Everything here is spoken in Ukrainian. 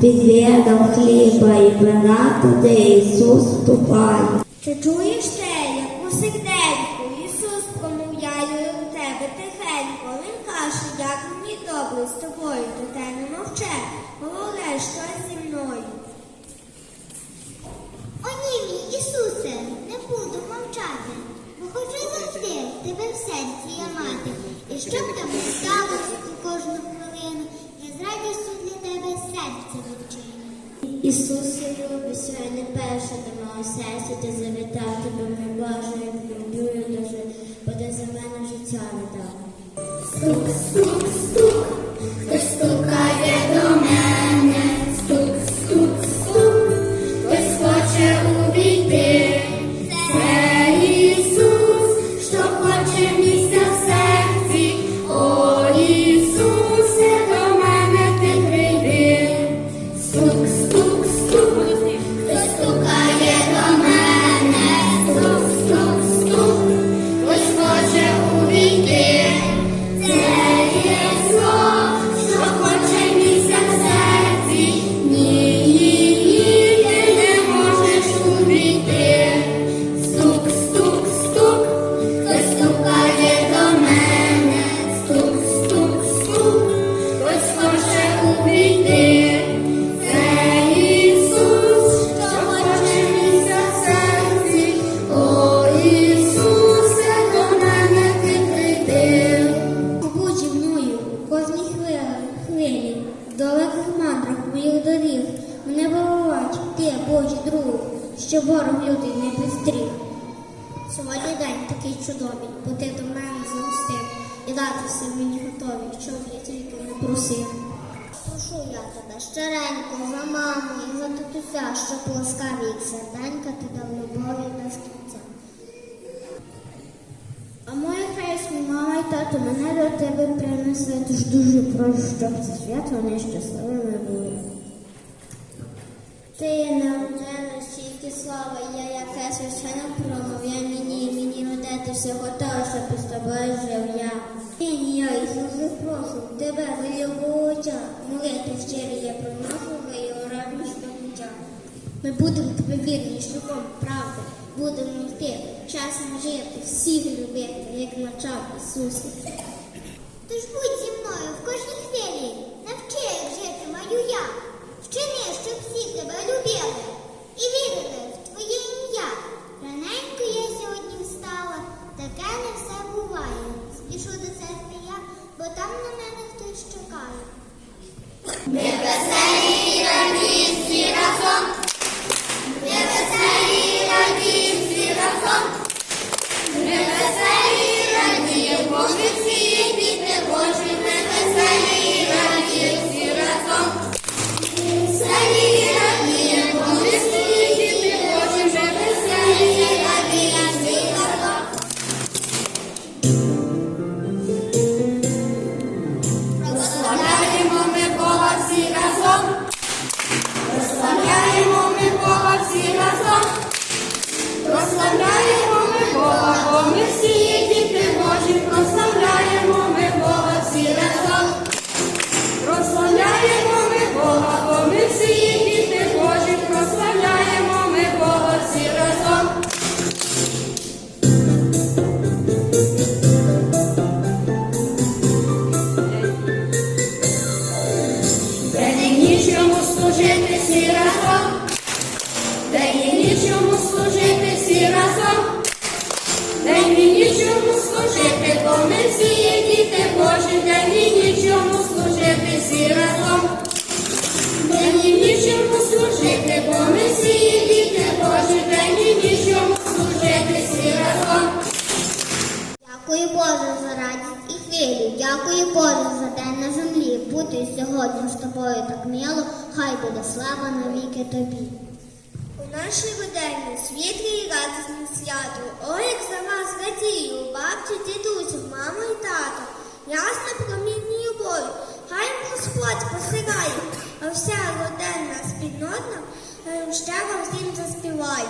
під видом хліба і вина туди Ісус вступає. Чи чуєш те, як у серденьку Ісус промовляє до тебе тихенько? Він каже, як мені добре з тобою, то те не мовче, говори щось зі мною. О ні, мій Ісусе, не буду мовчати, бо хочу завжди тебе в серці я мати. І щоб тебе сталося Ісусе любить, не перше до мого серця ти завітав, тебе мій Боже, як люблю дуже, бо ти за мене життя не Стук, ти, Божий друг, що ворог лютий не підстріг. Сьогодні день такий чудовий, бо ти до мене загостив, і дати все мені готові, щоб я тільки не просив. Прошу я тебе щиренько за маму і за татуся, щоб ласкаві їх серденька ти дав любові без кінця. А моя хресні мама і тато мене до тебе принесли, тож дуже прошу, щоб це свято вони щасливими були. Ти є стільки слава, я яке священна промов'я мені, мені родитися готова, щоб з тобою жив я. Нині я, Ісусе, прошу, тебе його оча, молити щирі я приношу, за його радість життя. Ми будемо тебе вірні шляхом правди, будемо йти, часом жити, всіх любити, як навчав Ісус. Тож будь зі мною в кожній Ми Дякую Боже за радість і хвилю. Дякую Боже за день на землі. Бути сьогодні з тобою так мило, хай буде слава навіки тобі. У нашій годині світлі і радісні свято, ой, як за вас радію, бабці, дідусю, мамо і тато, ясна промінні любові, хай Господь посирає, а вся родина спільнота е, ще вам всім заспіває.